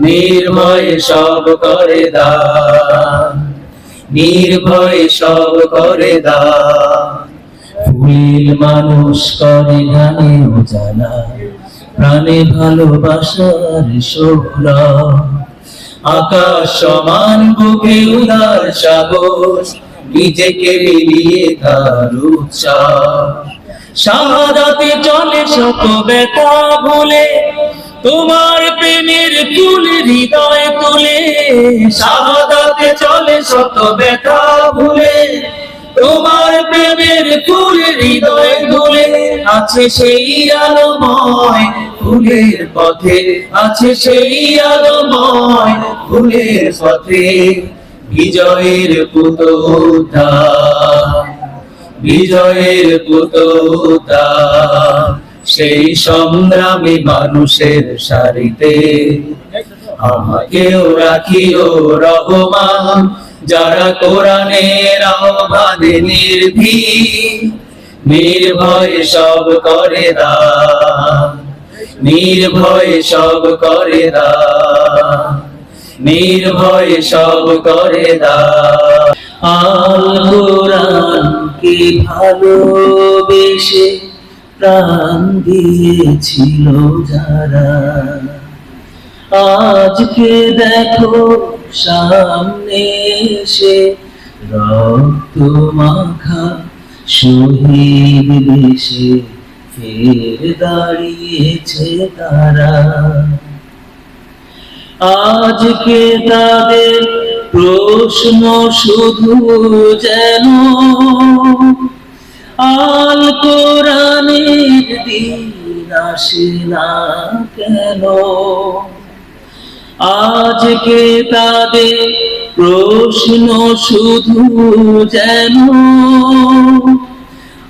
নির্ভয়ে সব করে দান। নির্ভয়ে সব করে দান। ফুল মানুষ করে গানে জানা প্রাণে ভালোবাসার শোভলা আকাশ সমান, বুকে উদার সাগর, নিজেকে মিলিয়ে তার উচ্চাস শাহাদাতে চলে শত ব্যথা ভুলে তোমার প্রেমের ফুল হৃদয় তুলে শাহাদাতে চলে শত ব্যথা ভুলে। তোমার প্রেমের ফুল হৃদয় তুলে, আছে সেই আলোময় ফুলের পথে, আছে সেই আলোময় ফুলের পথে। বিজয়ের পুতোতা বিজয়ের পুতোতা সেই সংগ্রামী মানুষের সারিতে। আমাকেও রাখিও রহমান, যারা কোরআনের আহ্বানে নির্ভীক। নির্ভয়ে সব করে দান নির্ভয়ে সব করে দান নির্ভয়ে সব করে দান আল কোরআন কি ভালোবেসে প্রাণ দিয়েছিল যারা। আজকে দেখো সামনে এসে রক্ত মাখা শহীদ বেশে ফের দাঁড়িয়েছে তারা। আজকে তাদের প্রশ্ন শুধু যেন আল কোরআনের দিন আসে না কেন? আজকে তাদের প্রশ্ন শুধু যেন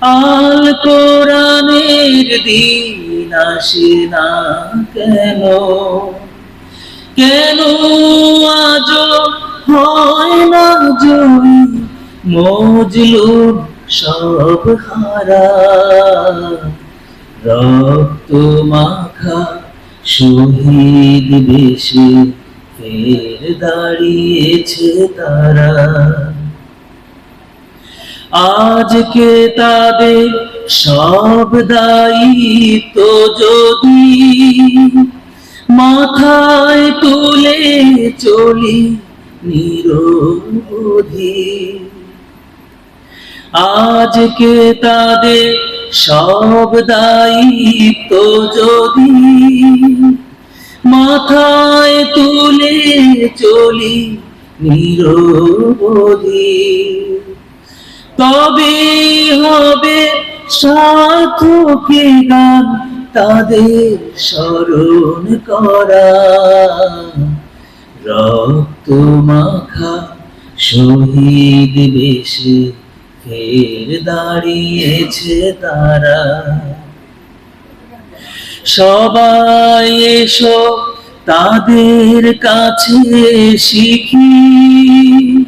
আল কোরআনের দিন আসে না কেন? কেন আজ হয় না জয়ী মজলুম সব হারা রক্ত মাখা শহীদ বেশে ফের দাঁড়িয়েছে তারা। আজকে তাদের সব দায়িত্ব যদি মাথায় তুলে চলি নিরবধি। আজকে তাদের সব দায়িত্ব যদি মাথায় তুলে চলি নিরবধি, তবে হবে সার্থকে গান তাদের স্মরণ করা। রক্ত মাখা শহীদ বেশে ফের দাঁড়িয়েছে তারা। সবাই এসো তাদের কাছে শিখি।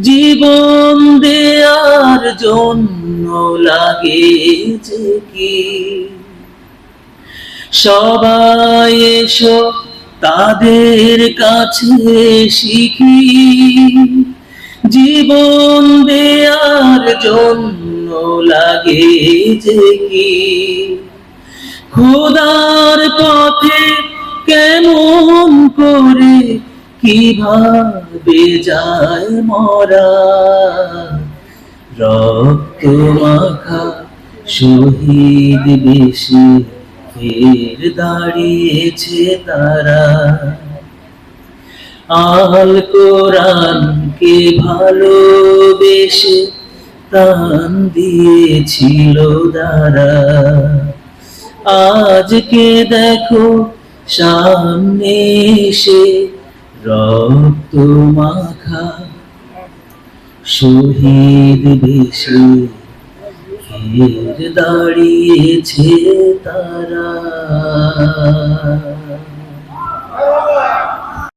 জীবন দেয়ার জন্য লাগে যে কি? সবাই এসো তাদের কাছে শিখি। জীবন দেয়ার জন্য লাগে যে কি? খোদার পথে কেমন করে কীভাবে যায় মরা? রক্ত মাখা শহীদ বেশি ফের দাঁড়িয়েছে তারা। আল কোরআনকে ভালোবেসে প্রাণ দিয়েছিল দারা আজকে দেখো সামনে এসে রক্ত মাখা শহীদ বেশে দাঁড়িয়েছে তারা।